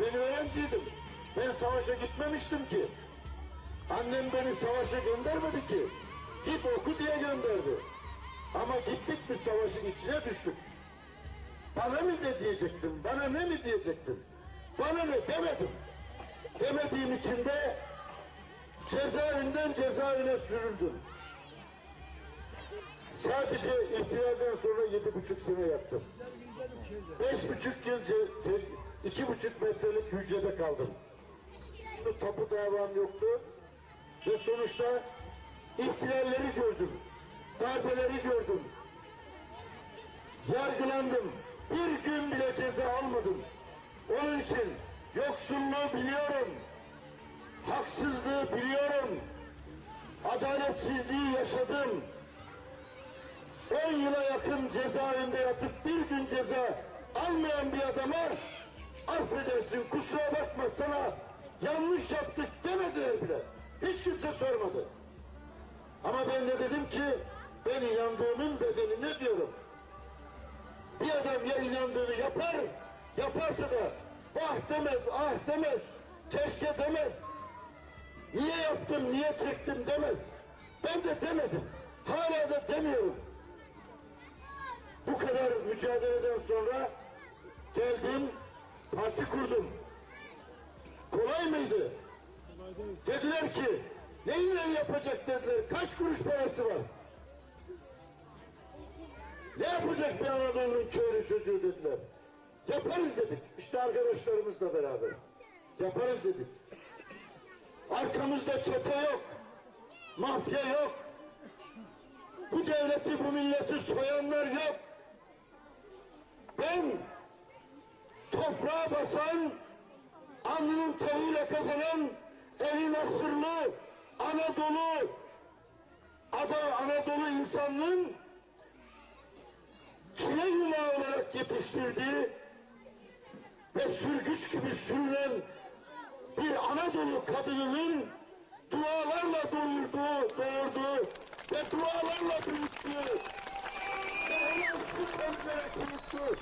Ben öğrenciydim. Ben savaşa gitmemiştim ki. Annem beni savaşa göndermedi ki. Git oku diye gönderdi. Ama gittik bir savaşın içine düştük. Bana mı ne diyecektim, bana ne mi diyecektim? Bana ne demedim. Demediğim için de cezaevinden cezaevine sürüldüm. Sadece ihtilalden sonra yedi buçuk sene yattım. Beş buçuk yıl, ce- ce- iki buçuk metrelik hücrede kaldım. Tapu davam yoktu. Ve sonuçta ihtilalleri gördüm. Darbeleri gördüm. Yargılandım. Bir gün bile ceza almadım. Onun için yoksulluğu biliyorum. Haksızlığı biliyorum. Adaletsizliği yaşadım. 10 yıla yakın cezaevinde yatıp bir gün ceza almayan bir adama affedersin kusura bakma sana yanlış yaptık demediler bile. Hiç kimse sormadı. Ama ben de dedim ki ben inandığımın bedelini diyorum. Bir adam ya inandığını yapar, yaparsa da ah demez, ah demez, keşke demez. Niye yaptım, niye çektim demez. Ben de demedim. Hala da demiyorum. Bu kadar mücadeleden sonra geldim, parti kurdum. Kolay mıydı? Dediler ki, neyle yapacak dediler, kaç kuruş parası var? Ne yapacak bir Anadolu'nun köylü çocuğu dediler. Yaparız dedik, işte arkadaşlarımızla beraber. Yaparız dedik. Arkamızda çete yok, mafya yok, bu devleti, bu milleti soyanlar yok. Toprağa basan, alnının teriyle kazanan, eli nasırlı, Anadolu, ada Anadolu insanlığın çile yumağı olarak yetiştirdiği ve sürgüç gibi sürülen bir Anadolu kadınının dualarla doyurduğu, doğurduğu ve dualarla büyüttüğü ve ona süt çocuğunda.